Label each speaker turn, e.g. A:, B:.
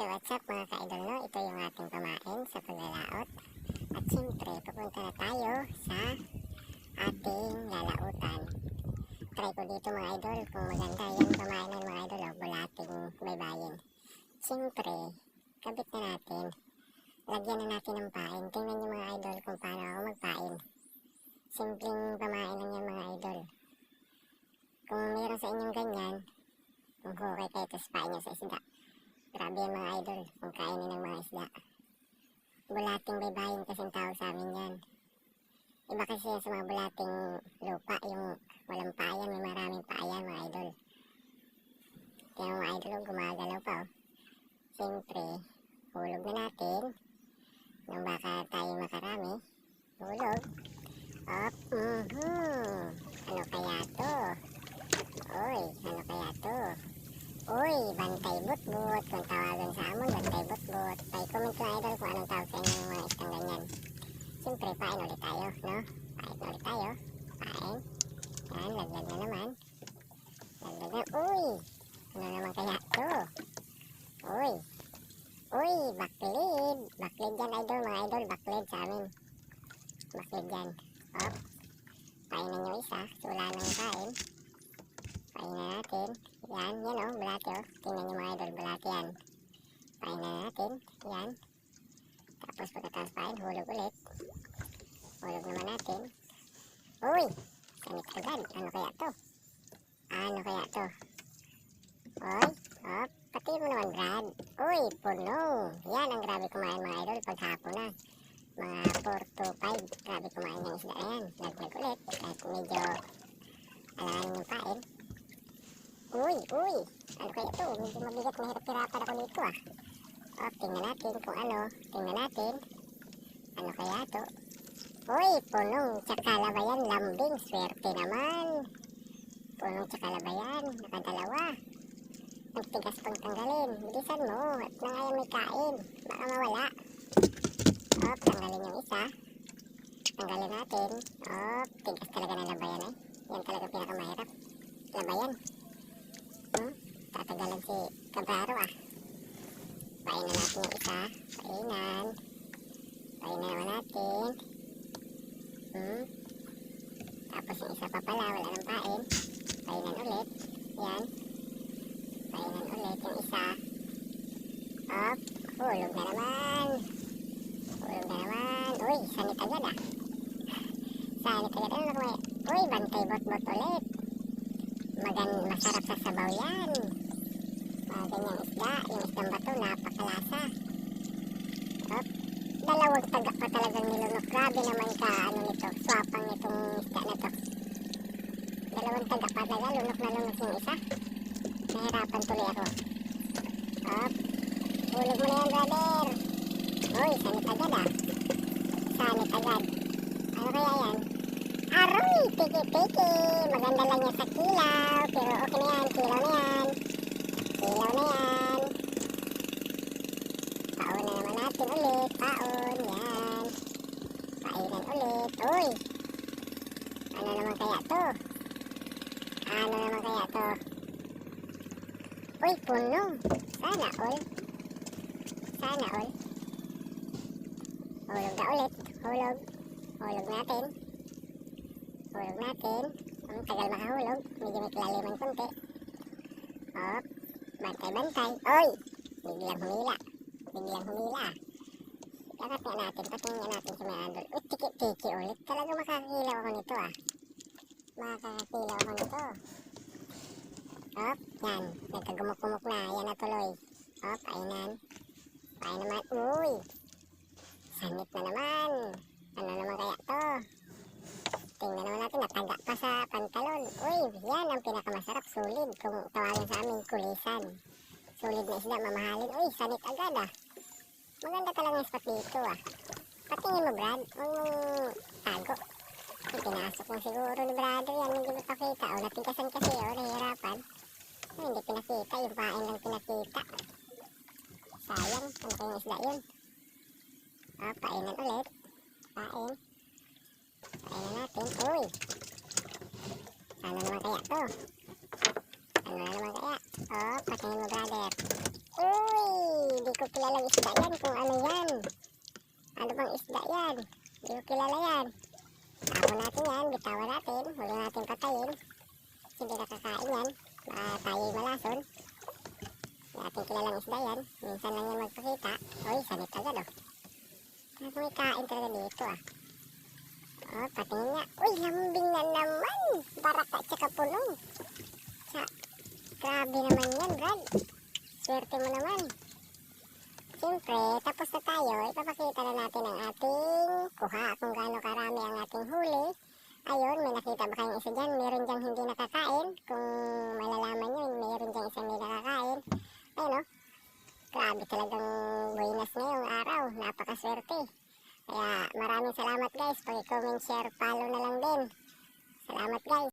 A: So what's up mga ka-idol no? Ito yung ating pamain sa paglalaot. At siyempre, pupunta na tayo sa ating lalautan. Try ko dito mga idol kung maganda yung pamain ng mga idol o bulating baybayin. Siyempre, kabit na natin. Lagyan na natin ng pain. Tingnan nyo mga idol kung paano ako magpain. Simpleng pamain lang yan mga idol. Kung meron sa inyong ganyan, kung hukay kayo, tapos pain nyo sa isda. Grabe yan mga idol, kung kainin ng mga isda. Bulating baybayin kasi ang tawag sa amin yan. Iba kasi yan sa mga bulating lupa, yung walang payan, may maraming payan mga idol. Kaya mga idol, oh, gumagalaw pa oh. Siyempre, hulog na natin. Nang baka tayo makarami. Hulog. Op, mhm. Ano kaya to? Oy, ano kaya to? Uy, butbut. Kung tawagan sa amon, bantay butbut. Pa-comment lang idol kung anong tawag sa inyong mga isang ganyan. Siyempre, pain ulit tayo, no? Pain ulit tayo. Pain. Yan, laglag na naman. Laglag na. Uy! Ano naman kaya to? Uy! Uy, baklid. Baklid yan, idol. Mga idol, baklid sa amin. Baklid yan. Op. Painan nyo isa. Sula ng kain. Yan, yan o, bulate o. Tingnan nyo mga idol, bulate yan. Painan natin. Yan. Tapos pagkatapos pain, hulog ulit. Hulog naman natin. Uy! Sanit agad. Ano kaya to? Ano kaya to? Uy! Op! Pati mo naman, Brad. Uy! Puno! Yan ang grabe kumain mga idol paghapon na. Mga 4 to 5. Grabe kumain ng isda na yan. Laglag ulit. At medyo alanganin yung pain. Uy, uy. Ano kaya to? Medyo mabigat na hirap-hirapan ako dito ah. O, tingnan natin kung ano. Tingnan natin. Ano kaya to? Uy, punong tsaka labayan lambing. Swerte naman. Punong tsaka labayan. Nakadalawa. Ang tigas pang tanggalin. Bilisan mo. At na ngayon may kain. Baka mawala. O, tanggalin yung isa. Tanggalin natin. O, tigas talaga ng labayan eh. Yan talaga pinakamahirap. Labayan. Hmm? Tatagalan si Cabraro ah. Painan natin yung isa. Painan. Naman natin. Hmm? Tapos yung isa pa pala, wala nang pain. Painan ulit. Yan. Painan ulit yung isa. Op. Hulog na naman. Hulog na naman. Uy, sanit agad ah. Sanit agad. Ano na? Uy, bantay bot-bot ulit. Magan masarap sa sabaw yan. Ganyang isda. Yung isdang bato, napakalasa. Op. Dalawang taga pa talagang nilunok. Grabe naman ka, ano nito, swapang nitong isda na to. Dalawang taga pa talaga, lunok na lunok yung isa. Nahirapan tuloy ako. Op. Hulog mo na yan, brother. Uy, sanit agad ah. Sanit agad. Ano kaya yan? Aroy! Tiki-tiki! Maganda lang yan sa kilaw. Pero okay na yan. Kilaw na yan. Kilaw na yan. Naman natin ulit. Paon. Yan. Painan ulit. Uy! Ano naman kaya to? Ano naman kaya to? Uy, puno. Sana all. Sana all. Hulog na ulit. Hulog. Hulog natin. Hulog natin. Ang tagal makahulog. Medyo may kalaliman konti. Op. Bantay-bantay. Oy! Biglang humila. Biglang humila. Dapat nga natin. Patingin natin si Mayandol. Uy, tiki-tiki ulit. Talaga makakakilaw ako nito ah. Makakakilaw ako nito. Op. Yan. Nagkagumok-gumok na. Yan na tuloy. Op. Painan. Pain naman. Uy! Sanit na naman. Ano naman kaya to? Tingnan naman natin, nataga pa sa pantalon. Uy, yan ang pinakamasarap, sulit. Kung tawagin sa amin, kulisan. Sulit na isda, mamahalin. Uy, sanit agad ah. Maganda talaga yung spot dito ah. Patingin mo, Brad. Huwag mong tago. Pinasok mo siguro ni brother yan, hindi mo pakita. O, natigasan kasi, o, nahihirapan. Ay, hindi pinakita, yung pain lang pinakita. Sayang, ano kayong isda yun? Ah, painan ulit. Pain. Uy! Ano naman kaya to? Ano na naman kaya? Oh, patingin mo brother. Uy! Di ko kilalang isda yan kung ano yan. Ano bang isda yan? Hindi ko kilala yan. Ako natin yan, bitawan natin, huwag natin patayin. Hindi nakakain yan, baka tayo'y malason. Hindi natin kilalang isda yan, minsan lang yan magpakita. Uy, sanit agad oh. Ano may kain talaga dito ah. Oh, patingin nga. Uy, lambing na naman. Baraka tsaka punong. Sa, grabe naman yan, Brad. Swerte mo naman. Siyempre, tapos na tayo. Ipapakita na natin ang ating kuha kung gaano karami ang ating huli. Ayun, may nakita ba kayong isa dyan? Meron dyan hindi nakakain. Kung malalaman nyo, meron dyan isang hindi nakakain. Ayun oh. Grabe talagang buenas ngayong araw. Napakaswerte. Kaya maraming salamat guys. Pag-comment, share, follow na lang din. Salamat guys.